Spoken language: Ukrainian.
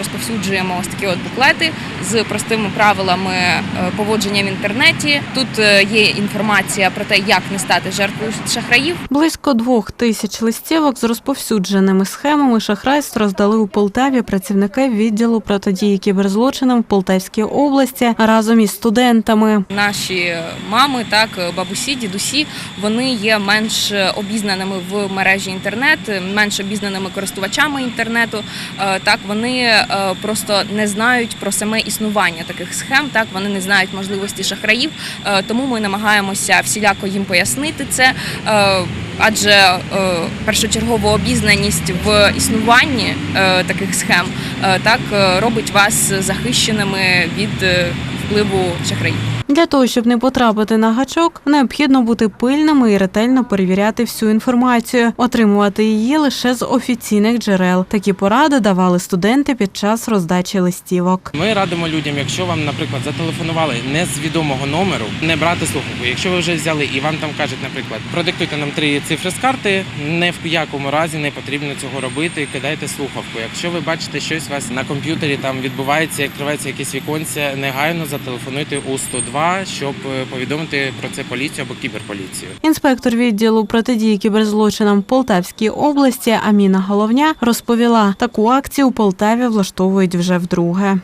розповсюджуємо ось такі от буклети з простими правилами е, поводження в інтернеті. Тут е, є інформація про те, як не стати жертвою шахраїв. Близько двох тисяч листівок з розповсюдженими схемами шахрайств роздали у Полтаві працівники відділу протидії кіберзлочинам в Полтавській області разом із студентами. Наші мами, так бабусі, дідусі, вони є менш обізнаними в мережі інтернет, менш обізнаними користувачами інтернету. Е, Так вони просто не знають про саме існування таких схем. Так вони не знають можливості шахраїв. Е, Тому ми намагаємося всіляко їм пояснити це. е, Адже е, першочергова обізнаність в існуванні е, таких схем е, так е, робить вас захищеними від е, впливу шахраїв. Для того, щоб не потрапити на гачок, необхідно бути пильними і ретельно перевіряти всю інформацію, отримувати її лише з офіційних джерел. Такі поради давали студенти під час роздачі листівок. Ми радимо людям, якщо вам, наприклад, зателефонували не з відомого номеру, не брати слухавку. Якщо ви вже взяли і вам там кажуть, наприклад, продиктуйте нам три цифри з карти, не в якому разі не потрібно цього робити. Кидайте слухавку. Якщо ви бачите щось у вас на комп'ютері там відбувається, відкривається якесь віконце, негайно зателефонуйте у 102, щоб е, повідомити про це поліцію або кіберполіцію. Інспектор відділу протидії кіберзлочинам в Полтавській області Аміна Головня розповіла, таку акцію у Полтаві влаштовують вже вдруге.